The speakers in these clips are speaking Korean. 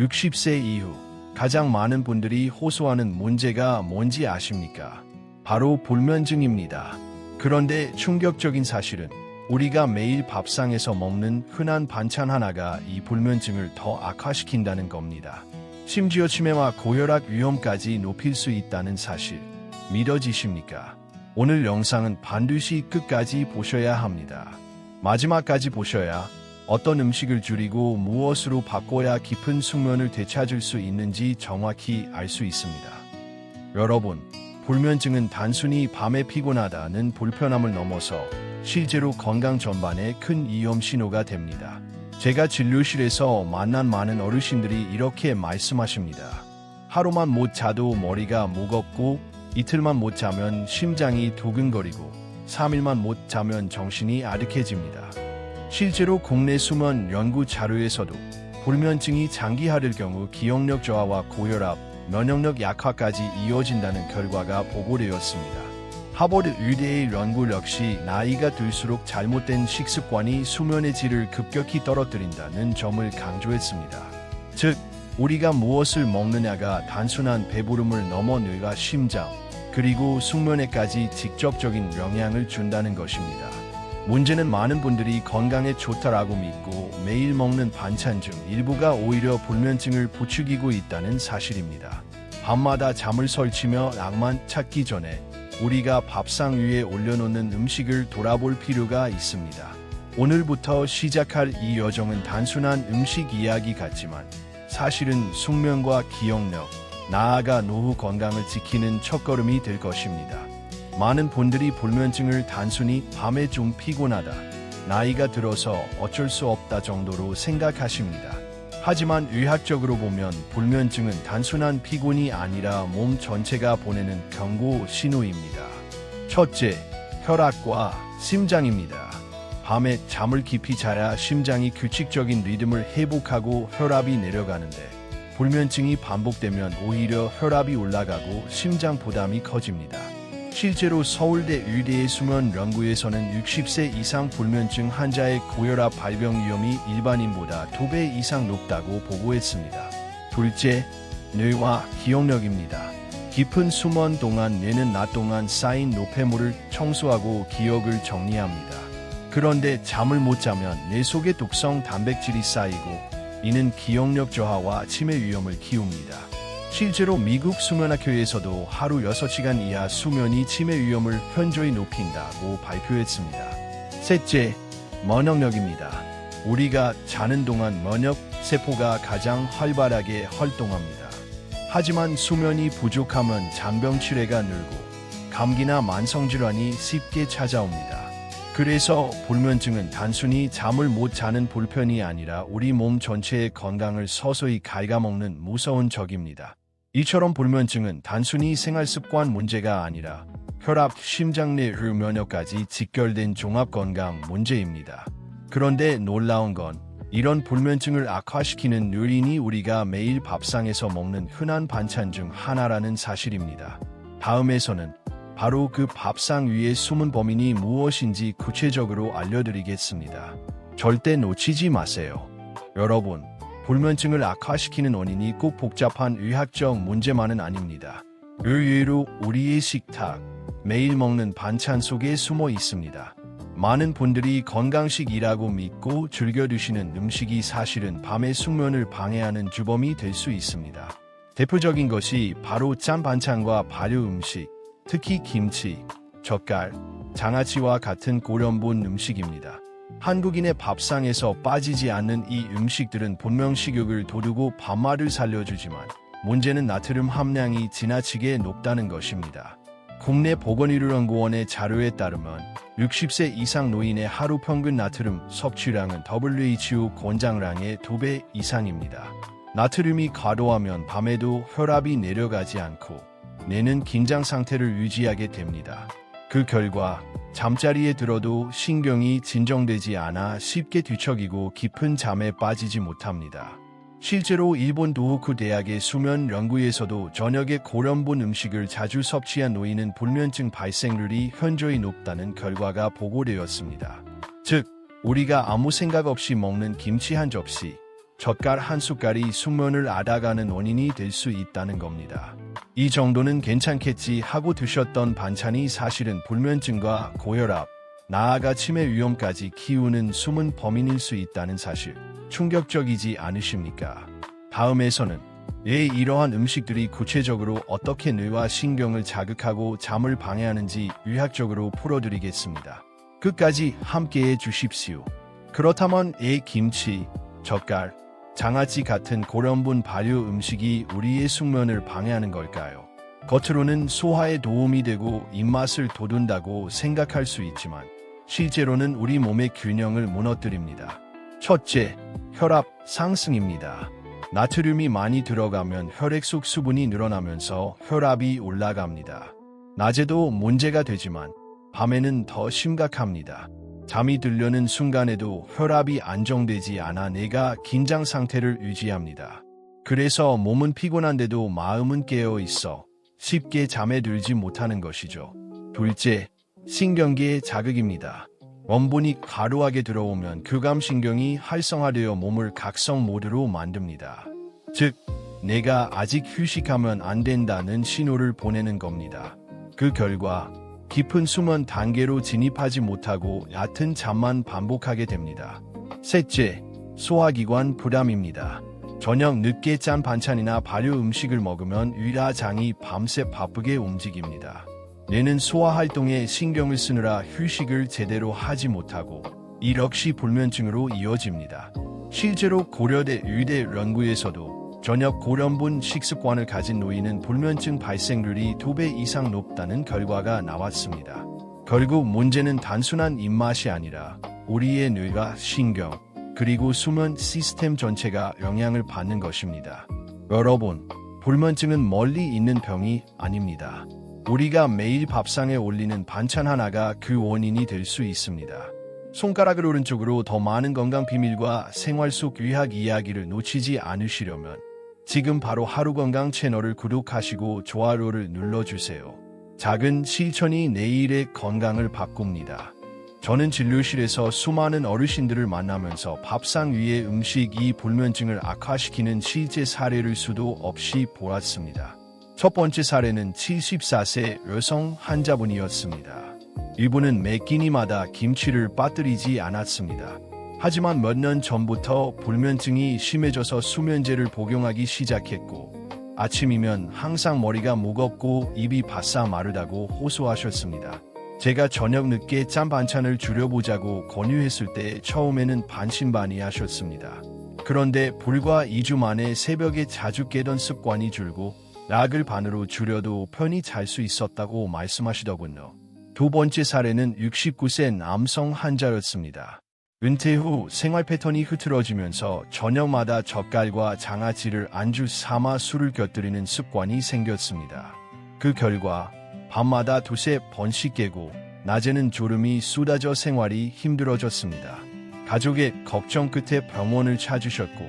60세 이후 가장 많은 분들이 호소하는 문제가 뭔지 아십니까? 바로 불면증입니다. 그런데 충격적인 사실은 우리가 매일 밥상에서 먹는 흔한 반찬 하나가 이 불면증을 더 악화시킨다는 겁니다. 심지어 치매와 고혈압 위험까지 높일 수 있다는 사실 믿어지십니까? 오늘 영상은 반드시 끝까지 보셔야 합니다. 마지막까지 보셔야 어떤 음식을 줄이고 무엇으로 바꿔야 깊은 숙면을 되찾을 수 있는지 정확히 알 수 있습니다. 여러분, 불면증은 단순히 밤에 피곤하다는 불편함을 넘어서 실제로 건강 전반에 큰 위험 신호가 됩니다. 제가 진료실에서 만난 많은 어르신들이 이렇게 말씀하십니다. 하루만 못 자도 머리가 무겁고 이틀만 못 자면 심장이 두근거리고 3일만 못 자면 정신이 아득해집니다. 실제로 국내 수면 연구 자료에서도 불면증이 장기화될 경우 기억력 저하와 고혈압, 면역력 약화까지 이어진다는 결과가 보고되었습니다. 하버드 의대의 연구 역시 나이가 들수록 잘못된 식습관이 수면의 질을 급격히 떨어뜨린다는 점을 강조했습니다. 즉, 우리가 무엇을 먹느냐가 단순한 배부름을 넘어 뇌와 심장, 그리고 숙면에까지 직접적인 영향을 준다는 것입니다. 문제는 많은 분들이 건강에 좋다라고 믿고 매일 먹는 반찬 중 일부가 오히려 불면증을 부추기고 있다는 사실입니다. 밤마다 잠을 설치며 낭만 찾기 전에 우리가 밥상 위에 올려놓는 음식을 돌아볼 필요가 있습니다. 오늘부터 시작할 이 여정은 단순한 음식 이야기 같지만 사실은 숙면과 기억력, 나아가 노후 건강을 지키는 첫걸음이 될 것입니다. 많은 분들이 불면증을 단순히 밤에 좀 피곤하다, 나이가 들어서 어쩔 수 없다 정도로 생각하십니다. 하지만 의학적으로 보면 불면증은 단순한 피곤이 아니라 몸 전체가 보내는 경고 신호입니다. 첫째, 혈압과 심장입니다. 밤에 잠을 깊이 자야 심장이 규칙적인 리듬을 회복하고 혈압이 내려가는데 불면증이 반복되면 오히려 혈압이 올라가고 심장 부담이 커집니다. 실제로 서울대 의대의 수면 연구에서는 60세 이상 불면증 환자의 고혈압 발병 위험이 일반인보다 2배 이상 높다고 보고했습니다. 둘째, 뇌와 기억력입니다. 깊은 수면 동안 뇌는 낮 동안 쌓인 노폐물을 청소하고 기억을 정리합니다. 그런데 잠을 못 자면 뇌 속에 독성 단백질이 쌓이고 이는 기억력 저하와 치매 위험을 키웁니다. 실제로 미국 수면학회에서도 하루 6시간 이하 수면이 치매 위험을 현저히 높인다고 발표했습니다. 셋째, 면역력입니다. 우리가 자는 동안 면역 세포가 가장 활발하게 활동합니다. 하지만 수면이 부족하면 잔병 치레가 늘고 감기나 만성 질환이 쉽게 찾아옵니다. 그래서 불면증은 단순히 잠을 못 자는 불편이 아니라 우리 몸 전체의 건강을 서서히 갉아먹는 무서운 적입니다. 이처럼 불면증은 단순히 생활습관 문제가 아니라 혈압, 심장 내 흡면역까지 직결된 종합건강 문제입니다. 그런데 놀라운 건 이런 불면증을 악화시키는 요인이 우리가 매일 밥상에서 먹는 흔한 반찬 중 하나라는 사실입니다. 다음에서는 바로 그 밥상 위에 숨은 범인이 무엇인지 구체적으로 알려드리겠습니다. 절대 놓치지 마세요. 여러분, 불면증을 악화시키는 원인이 꼭 복잡한 의학적 문제만은 아닙니다. 의외로 우리의 식탁, 매일 먹는 반찬 속에 숨어 있습니다. 많은 분들이 건강식이라고 믿고 즐겨 드시는 음식이 사실은 밤의 숙면을 방해하는 주범이 될 수 있습니다. 대표적인 것이 바로 짠 반찬과 발효 음식, 특히 김치, 젓갈, 장아찌와 같은 고련분 음식입니다. 한국인의 밥상에서 빠지지 않는 이 음식들은 분명 식욕을 돋우고 밥맛을 살려주지만 문제는 나트륨 함량이 지나치게 높다는 것입니다. 국내 보건의료연구원의 자료에 따르면 60세 이상 노인의 하루 평균 나트륨 섭취량은 WHO 권장량의 2배 이상입니다. 나트륨이 과도하면 밤에도 혈압이 내려가지 않고 뇌는 긴장 상태를 유지하게 됩니다. 그 결과 잠자리에 들어도 신경이 진정되지 않아 쉽게 뒤척이고 깊은 잠에 빠지지 못합니다. 실제로 일본 도호쿠 대학의 수면 연구에서도 저녁에 고련분 음식을 자주 섭취한 노인은 불면증 발생률이 현저히 높다는 결과가 보고되었습니다. 즉, 우리가 아무 생각 없이 먹는 김치 한 접시, 젓갈 한 숟갈이 숙면을 앓아가는 원인이 될 수 있다는 겁니다. 이 정도는 괜찮겠지 하고 드셨던 반찬이 사실은 불면증과 고혈압, 나아가 치매 위험까지 키우는 숨은 범인일 수 있다는 사실 충격적이지 않으십니까? 다음에서는 왜 이러한 음식들이 구체적으로 어떻게 뇌와 신경을 자극하고 잠을 방해하는지 의학적으로 풀어드리겠습니다. 끝까지 함께해 주십시오. 그렇다면 애 김치, 젓갈, 장아찌 같은 고련분 발효 음식이 우리의 숙면을 방해하는 걸까요? 겉으로는 소화에 도움이 되고 입맛을 돋운다고 생각할 수 있지만 실제로는 우리 몸의 균형을 무너뜨립니다. 첫째, 혈압 상승입니다. 나트륨이 많이 들어가면 혈액 속 수분이 늘어나면서 혈압이 올라갑니다. 낮에도 문제가 되지만 밤에는 더 심각합니다. 잠이 들려는 순간에도 혈압이 안정되지 않아 내가 긴장 상태를 유지합니다. 그래서 몸은 피곤한데도 마음은 깨어 있어 쉽게 잠에 들지 못하는 것이죠. 둘째, 신경계의 자극입니다. 원본이 과로하게 들어오면 교감신경이 활성화되어 몸을 각성 모드로 만듭니다. 즉, 내가 아직 휴식하면 안 된다는 신호를 보내는 겁니다. 그 결과 깊은 수면 단계로 진입하지 못하고 얕은 잠만 반복하게 됩니다. 셋째, 소화기관 부담입니다. 저녁 늦게 짠 반찬이나 발효 음식을 먹으면 위라장이 밤새 바쁘게 움직입니다. 뇌는 소화 활동에 신경을 쓰느라 휴식을 제대로 하지 못하고 이력시 불면증으로 이어집니다. 실제로 고려대 의대 연구에서도 저녁 고련분 식습관을 가진 노인은 불면증 발생률이 두배 이상 높다는 결과가 나왔습니다. 결국 문제는 단순한 입맛이 아니라 우리의 뇌가 신경, 그리고 수면 시스템 전체가 영향을 받는 것입니다. 여러분, 불면증은 멀리 있는 병이 아닙니다. 우리가 매일 밥상에 올리는 반찬 하나가 그 원인이 될 수 있습니다. 손가락을 오른쪽으로 더 많은 건강 비밀과 생활 속 의학 이야기를 놓치지 않으시려면 지금 바로 하루 건강 채널을 구독하시고 좋아요를 눌러주세요. 작은 실천이 내일의 건강을 바꿉니다. 저는 진료실에서 수많은 어르신들을 만나면서 밥상 위의 음식이 불면증을 악화시키는 실제 사례를 수도 없이 보았습니다. 첫 번째 사례는 74세 여성 환자분이었습니다. 이분은 매 끼니마다 김치를 빠뜨리지 않았습니다. 하지만 몇 년 전부터 불면증이 심해져서 수면제를 복용하기 시작했고 아침이면 항상 머리가 무겁고 입이 바싹 마르다고 호소하셨습니다. 제가 저녁 늦게 짠 반찬을 줄여보자고 권유했을 때 처음에는 반신반의하셨습니다. 그런데 불과 2주 만에 새벽에 자주 깨던 습관이 줄고 약을 반으로 줄여도 편히 잘 수 있었다고 말씀하시더군요. 두 번째 사례는 69세 남성 환자였습니다. 은퇴 후 생활 패턴이 흐트러지면서 저녁마다 젓갈과 장아찌를 안주 삼아 술을 곁들이는 습관이 생겼습니다. 그 결과 밤마다 두세 번씩 깨고 낮에는 졸음이 쏟아져 생활이 힘들어졌습니다. 가족의 걱정 끝에 병원을 찾으셨고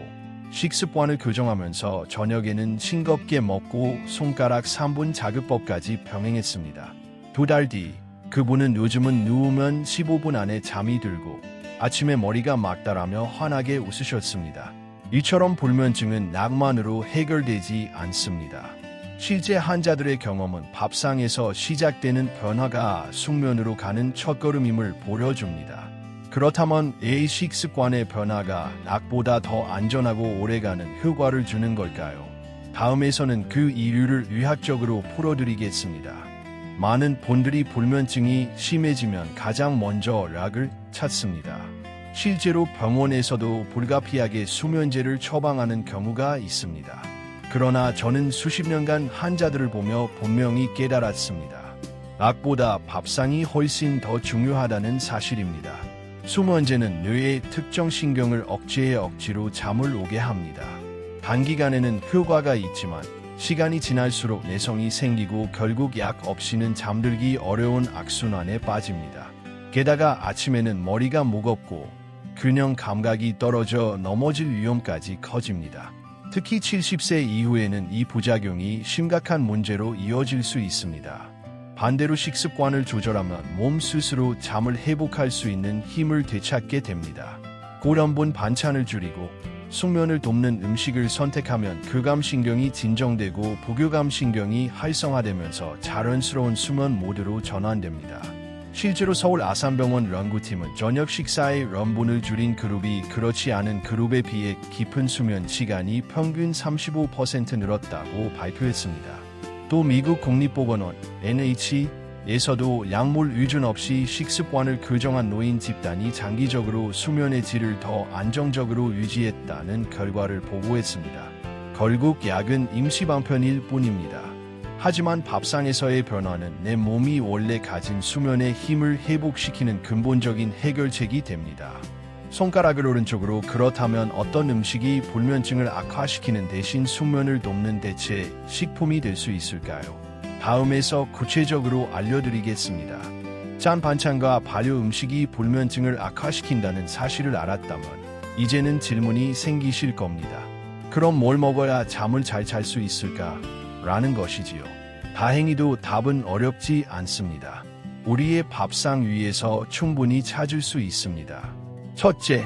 식습관을 교정하면서 저녁에는 싱겁게 먹고 손가락 3분 자극법까지 병행했습니다. 두 달 뒤 그분은 요즘은 누우면 15분 안에 잠이 들고 아침에 머리가 막달하며 환하게 웃으셨습니다. 이처럼 불면증은 낙만으로 해결되지 않습니다. 실제 환자들의 경험은 밥상에서 시작되는 변화가 숙면으로 가는 첫걸음임을 보여줍니다. 그렇다면 A 식 습관의 변화가 낙보다 더 안전하고 오래가는 효과를 주는 걸까요? 다음에서는 그 이유를 의학적으로 풀어드리겠습니다. 많은 분들이 불면증이 심해지면 가장 먼저 약을 찾습니다. 실제로 병원에서도 불가피하게 수면제를 처방하는 경우가 있습니다. 그러나 저는 수십 년간 환자들을 보며 분명히 깨달았습니다. 약보다 밥상이 훨씬 더 중요하다는 사실입니다. 수면제는 뇌의 특정 신경을 억제해 억지로 잠을 오게 합니다. 단기간에는 효과가 있지만 시간이 지날수록 내성이 생기고 결국 약 없이는 잠들기 어려운 악순환에 빠집니다. 게다가 아침에는 머리가 무겁고 균형 감각이 떨어져 넘어질 위험까지 커집니다. 특히 70세 이후에는 이 부작용이 심각한 문제로 이어질 수 있습니다. 반대로 식습관을 조절하면 몸 스스로 잠을 회복할 수 있는 힘을 되찾게 됩니다. 고련분 반찬을 줄이고 숙면을 돕는 음식을 선택하면 교감신경이 진정되고 부교감신경이 활성화되면서 자연스러운 수면 모드로 전환됩니다. 실제로 서울 아산병원 연구팀은 저녁 식사의 럼분을 줄인 그룹이 그렇지 않은 그룹에 비해 깊은 수면 시간이 평균 35% 늘었다고 발표했습니다. 또 미국 국립보건원 NH에서도 약물 의존 없이 식습관을 교정한 노인 집단이 장기적으로 수면의 질을 더 안정적으로 유지했다는 결과를 보고했습니다. 결국 약은 임시 방편일 뿐입니다. 하지만 밥상에서의 변화는 내 몸이 원래 가진 수면의 힘을 회복시키는 근본적인 해결책이 됩니다. 손가락을 오른쪽으로 그렇다면 어떤 음식이 불면증을 악화시키는 대신 숙면을 돕는 대체 식품이 될 수 있을까요? 다음에서 구체적으로 알려드리겠습니다. 짠 반찬과 발효 음식이 불면증을 악화시킨다는 사실을 알았다면 이제는 질문이 생기실 겁니다. 그럼 뭘 먹어야 잠을 잘 잘 수 있을까? 라는 것이지요. 다행히도 답은 어렵지 않습니다. 우리의 밥상 위에서 충분히 찾을 수 있습니다. 첫째,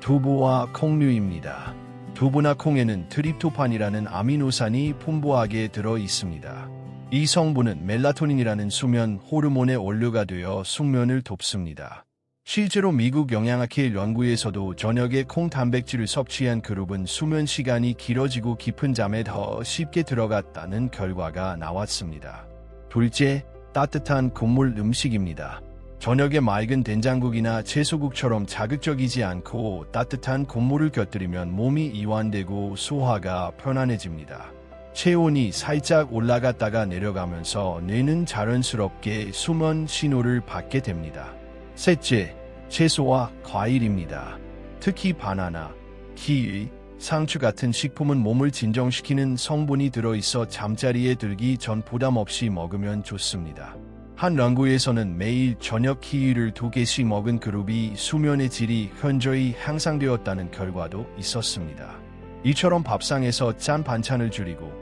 두부와 콩류입니다. 두부나 콩에는 트립토판이라는 아미노산이 풍부하게 들어 있습니다. 이 성분은 멜라토닌이라는 수면 호르몬의 원료가 되어 숙면을 돕습니다. 실제로 미국 영양학회 연구에서도 저녁에 콩 단백질을 섭취한 그룹은 수면 시간이 길어지고 깊은 잠에 더 쉽게 들어갔다는 결과가 나왔습니다. 둘째, 따뜻한 국물 음식입니다. 저녁에 맑은 된장국이나 채소국처럼 자극적이지 않고 따뜻한 국물을 곁들이면 몸이 이완되고 소화가 편안해집니다. 체온이 살짝 올라갔다가 내려가면서 뇌는 자연스럽게 수면 신호를 받게 됩니다. 셋째, 채소와 과일입니다. 특히 바나나, 키위, 상추 같은 식품은 몸을 진정시키는 성분이 들어있어 잠자리에 들기 전 부담 없이 먹으면 좋습니다. 한 연구에서는 매일 저녁 키위를 두 개씩 먹은 그룹이 수면의 질이 현저히 향상되었다는 결과도 있었습니다. 이처럼 밥상에서 짠 반찬을 줄이고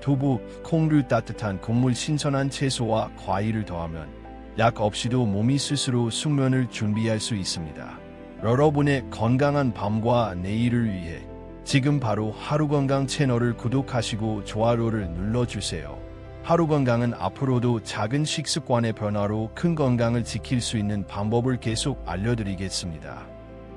두부, 콩류 따뜻한 국물 신선한 채소와 과일을 더하면 약 없이도 몸이 스스로 숙면을 준비할 수 있습니다. 여러분의 건강한 밤과 내일을 위해 지금 바로 하루건강 채널을 구독하시고 좋아요를 눌러주세요. 하루건강은 앞으로도 작은 식습관의 변화로 큰 건강을 지킬 수 있는 방법을 계속 알려드리겠습니다.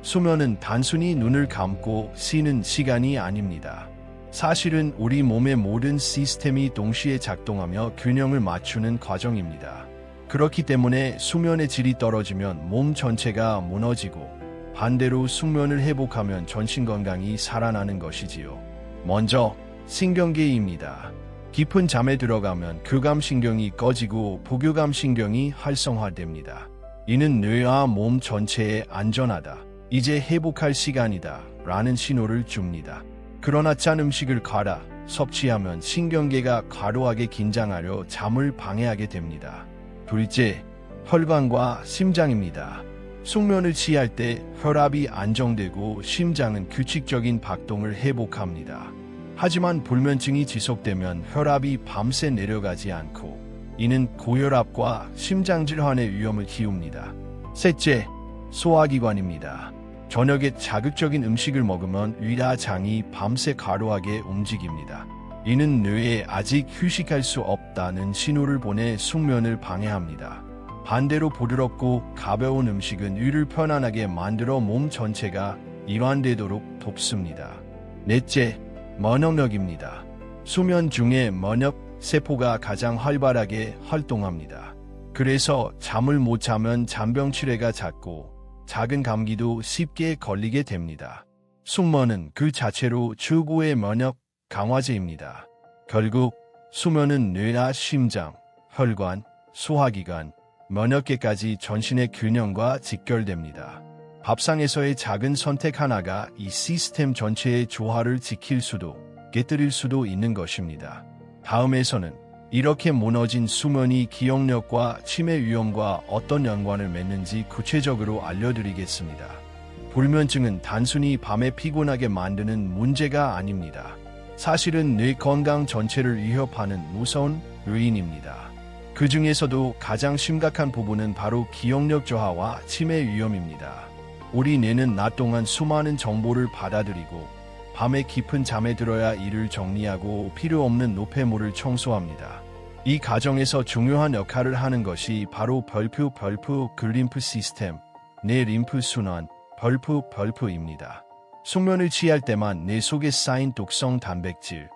수면은 단순히 눈을 감고 쉬는 시간이 아닙니다. 사실은 우리 몸의 모든 시스템이 동시에 작동하며 균형을 맞추는 과정입니다. 그렇기 때문에 수면의 질이 떨어지면 몸 전체가 무너지고 반대로 숙면을 회복하면 전신 건강이 살아나는 것이지요. 먼저 신경계입니다. 깊은 잠에 들어가면 교감신경이 꺼지고 부교감신경이 활성화됩니다. 이는 뇌와 몸 전체에 안전하다. 이제 회복할 시간이다. 라는 신호를 줍니다. 그러나 짠 음식을 가라 섭취하면 신경계가 과도하게 긴장하려 잠을 방해하게 됩니다. 둘째, 혈관과 심장입니다. 숙면을 취할 때 혈압이 안정되고 심장은 규칙적인 박동을 회복합니다. 하지만 불면증이 지속되면 혈압이 밤새 내려가지 않고 이는 고혈압과 심장질환의 위험을 키웁니다. 셋째, 소화기관입니다. 저녁에 자극적인 음식을 먹으면 위라 장이 밤새 과도하게 움직입니다. 이는 뇌에 아직 휴식할 수 없다는 신호를 보내 숙면을 방해합니다. 반대로 부드럽고 가벼운 음식은 위를 편안하게 만들어 몸 전체가 이완되도록 돕습니다. 넷째, 면역력입니다. 수면 중에 면역 세포가 가장 활발하게 활동합니다. 그래서 잠을 못 자면 잔병 치레가 잦고 작은 감기도 쉽게 걸리게 됩니다. 숙면은 그 자체로 최고의 면역 강화제입니다. 결국 수면은 뇌나 심장, 혈관, 소화기관, 면역계까지 전신의 균형과 직결됩니다. 밥상에서의 작은 선택 하나가 이 시스템 전체의 조화를 지킬 수도 깨뜨릴 수도 있는 것입니다. 다음에서는 이렇게 무너진 수면이 기억력과 치매 위험과 어떤 연관을 맺는지 구체적으로 알려드리겠습니다. 불면증은 단순히 밤에 피곤하게 만드는 문제가 아닙니다. 사실은 뇌 건강 전체를 위협하는 무서운 요인입니다. 그 중에서도 가장 심각한 부분은 바로 기억력 저하와 치매 위험입니다. 우리 뇌는 낮 동안 수많은 정보를 받아들이고 밤에 깊은 잠에 들어야 이를 정리하고 필요 없는 노폐물을 청소합니다. 이 과정에서 중요한 역할을 하는 것이 바로 별프 별프 글림프 시스템, 내 림프 순환, 별프 별프입니다. 숙면을 취할 때만 내 속에 쌓인 독성 단백질,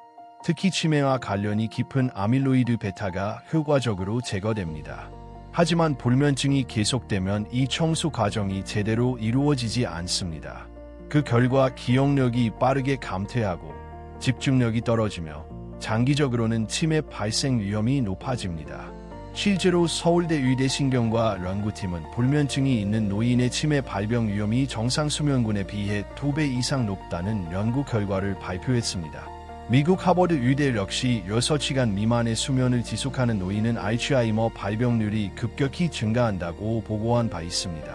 특히 치매와 관련이 깊은 아밀로이드 베타가 효과적으로 제거됩니다. 하지만 불면증이 계속되면 이 청소 과정이 제대로 이루어지지 않습니다. 그 결과 기억력이 빠르게 감퇴하고 집중력이 떨어지며 장기적으로는 치매 발생 위험이 높아집니다. 실제로 서울대 의대 신경과 연구팀은 불면증이 있는 노인의 치매 발병 위험이 정상 수면군에 비해 2배 이상 높다는 연구 결과를 발표했습니다. 미국 하버드 의대 역시 6시간 미만의 수면을 지속하는 노인은 알츠하이머 발병률이 급격히 증가한다고 보고한 바 있습니다.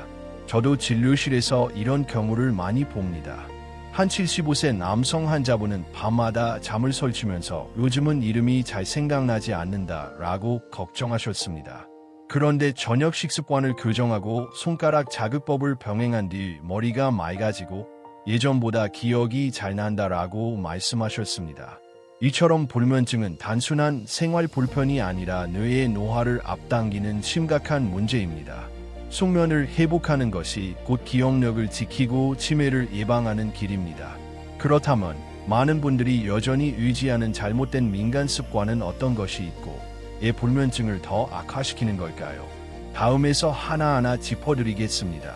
저도 진료실에서 이런 경우를 많이 봅니다. 한 75세 남성 환자분은 밤마다 잠을 설치면서 요즘은 이름이 잘 생각나지 않는다 라고 걱정하셨습니다. 그런데 저녁 식습관을 교정하고 손가락 자극법을 병행한 뒤 머리가 맑아지고 예전보다 기억이 잘 난다라고 말씀하셨습니다. 이처럼 불면증은 단순한 생활 불편이 아니라 뇌의 노화를 앞당기는 심각한 문제입니다. 숙면을 회복하는 것이 곧 기억력을 지키고 치매를 예방하는 길입니다. 그렇다면 많은 분들이 여전히 의지하는 잘못된 민간 습관은 어떤 것이 있고 이 불면증을 더 악화시키는 걸까요? 다음에서 하나하나 짚어드리겠습니다.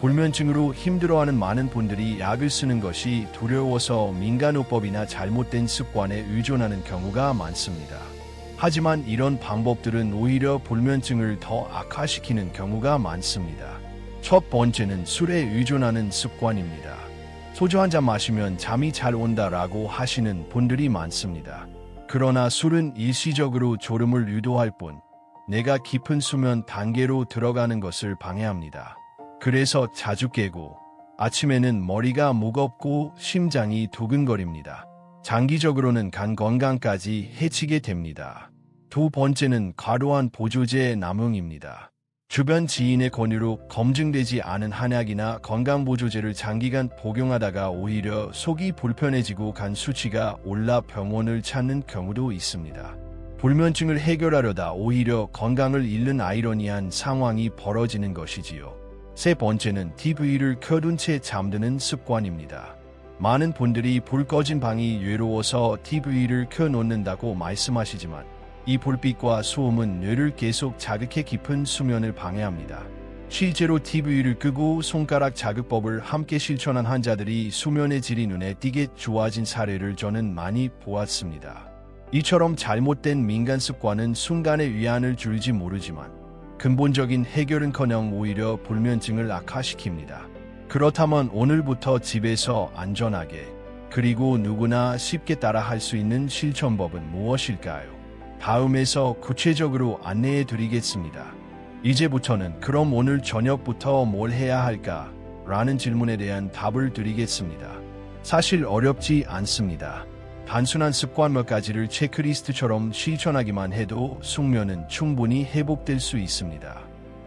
불면증으로 힘들어하는 많은 분들이 약을 쓰는 것이 두려워서 민간요법이나 잘못된 습관에 의존하는 경우가 많습니다. 하지만 이런 방법들은 오히려 불면증을 더 악화시키는 경우가 많습니다. 첫 번째는 술에 의존하는 습관입니다. 소주 한 잔 마시면 잠이 잘 온다라고 하시는 분들이 많습니다. 그러나 술은 일시적으로 졸음을 유도할 뿐 내가 깊은 수면 단계로 들어가는 것을 방해합니다. 그래서 자주 깨고 아침에는 머리가 무겁고 심장이 두근거립니다. 장기적으로는 간 건강까지 해치게 됩니다. 두 번째는 과도한 보조제 남용입니다. 주변 지인의 권유로 검증되지 않은 한약이나 건강보조제를 장기간 복용하다가 오히려 속이 불편해지고 간 수치가 올라 병원을 찾는 경우도 있습니다. 불면증을 해결하려다 오히려 건강을 잃는 아이러니한 상황이 벌어지는 것이지요. 세 번째는 TV를 켜둔 채 잠드는 습관입니다. 많은 분들이 불 꺼진 방이 외로워서 TV를 켜놓는다고 말씀하시지만 이 불빛과 소음은 뇌를 계속 자극해 깊은 수면을 방해합니다. 실제로 TV를 끄고 손가락 자극법을 함께 실천한 환자들이 수면의 질이 눈에 띄게 좋아진 사례를 저는 많이 보았습니다. 이처럼 잘못된 민간 습관은 순간의 위안을 줄지 모르지만 근본적인 해결은커녕 오히려 불면증을 악화시킵니다. 그렇다면 오늘부터 집에서 안전하게 그리고 누구나 쉽게 따라 할 수 있는 실천법은 무엇일까요? 다음에서 구체적으로 안내해 드리겠습니다. 이제부터는 그럼 오늘 저녁부터 뭘 해야 할까? 라는 질문에 대한 답을 드리겠습니다. 사실 어렵지 않습니다. 단순한 습관 몇 가지를 체크리스트처럼 실천하기만 해도 숙면은 충분히 회복될 수 있습니다.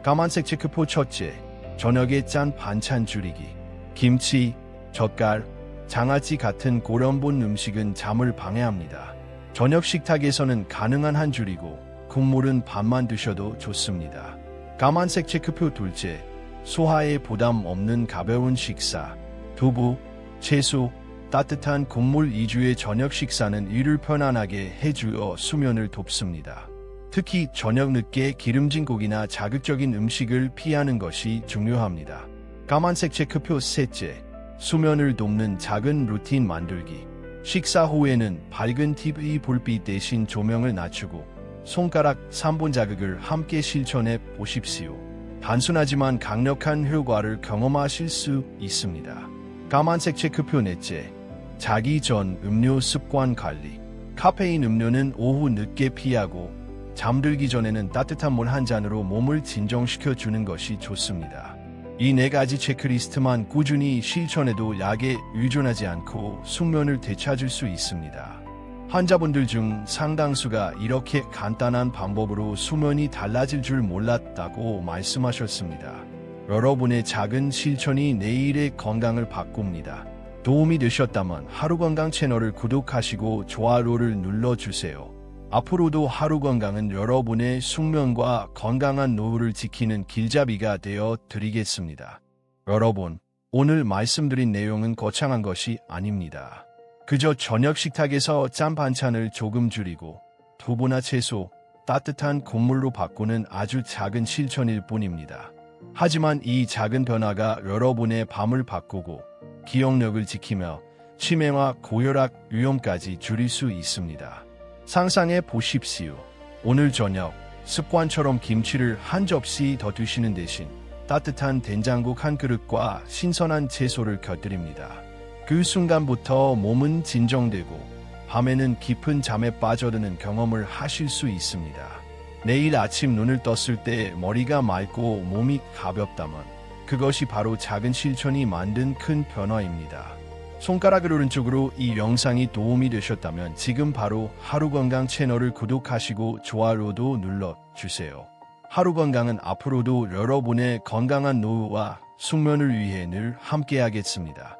까만색 체크표 첫째, 저녁에 짠 반찬 줄이기. 김치, 젓갈, 장아찌 같은 고련본 음식은 잠을 방해합니다. 저녁 식탁에서는 가능한 한 줄이고 국물은 반만 드셔도 좋습니다. 까만색 체크표 둘째, 소화에 부담 없는 가벼운 식사. 두부, 채소, 따뜻한 국물 위주의 저녁 식사는 이를 편안하게 해주어 수면을 돕습니다. 특히 저녁 늦게 기름진 고기나 자극적인 음식을 피하는 것이 중요합니다. 까만색 체크표 셋째, 수면을 돕는 작은 루틴 만들기. 식사 후에는 밝은 TV 불빛 대신 조명을 낮추고 손가락 3분 자극을 함께 실천해 보십시오. 단순하지만 강력한 효과를 경험하실 수 있습니다. 까만색 체크표 넷째, 자기 전 음료 습관 관리. 카페인 음료는 오후 늦게 피하고 잠들기 전에는 따뜻한 물 한 잔으로 몸을 진정시켜 주는 것이 좋습니다. 이 네 가지 체크리스트만 꾸준히 실천해도 약에 의존하지 않고 숙면을 되찾을 수 있습니다. 환자분들 중 상당수가 이렇게 간단한 방법으로 수면이 달라질 줄 몰랐다고 말씀하셨습니다. 여러분의 작은 실천이 내일의 건강을 바꿉니다. 도움이 되셨다면 하루 건강 채널을 구독하시고 좋아요를 눌러주세요. 앞으로도 하루 건강은 여러분의 숙면과 건강한 노후를 지키는 길잡이가 되어 드리겠습니다. 여러분, 오늘 말씀드린 내용은 거창한 것이 아닙니다. 그저 저녁 식탁에서 짠 반찬을 조금 줄이고 두부나 채소, 따뜻한 국물로 바꾸는 아주 작은 실천일 뿐입니다. 하지만 이 작은 변화가 여러분의 밤을 바꾸고 기억력을 지키며 치매와 고혈압 위험까지 줄일 수 있습니다. 상상해 보십시오. 오늘 저녁 습관처럼 김치를 한 접시 더 드시는 대신 따뜻한 된장국 한 그릇과 신선한 채소를 곁들입니다. 그 순간부터 몸은 진정되고 밤에는 깊은 잠에 빠져드는 경험을 하실 수 있습니다. 내일 아침 눈을 떴을 때 머리가 맑고 몸이 가볍다면 그것이 바로 작은 실천이 만든 큰 변화입니다. 손가락을 오른쪽으로 이 영상이 도움이 되셨다면 지금 바로 하루건강 채널을 구독하시고 좋아요도 눌러주세요. 하루건강은 앞으로도 여러분의 건강한 노후와 숙면을 위해 늘 함께하겠습니다.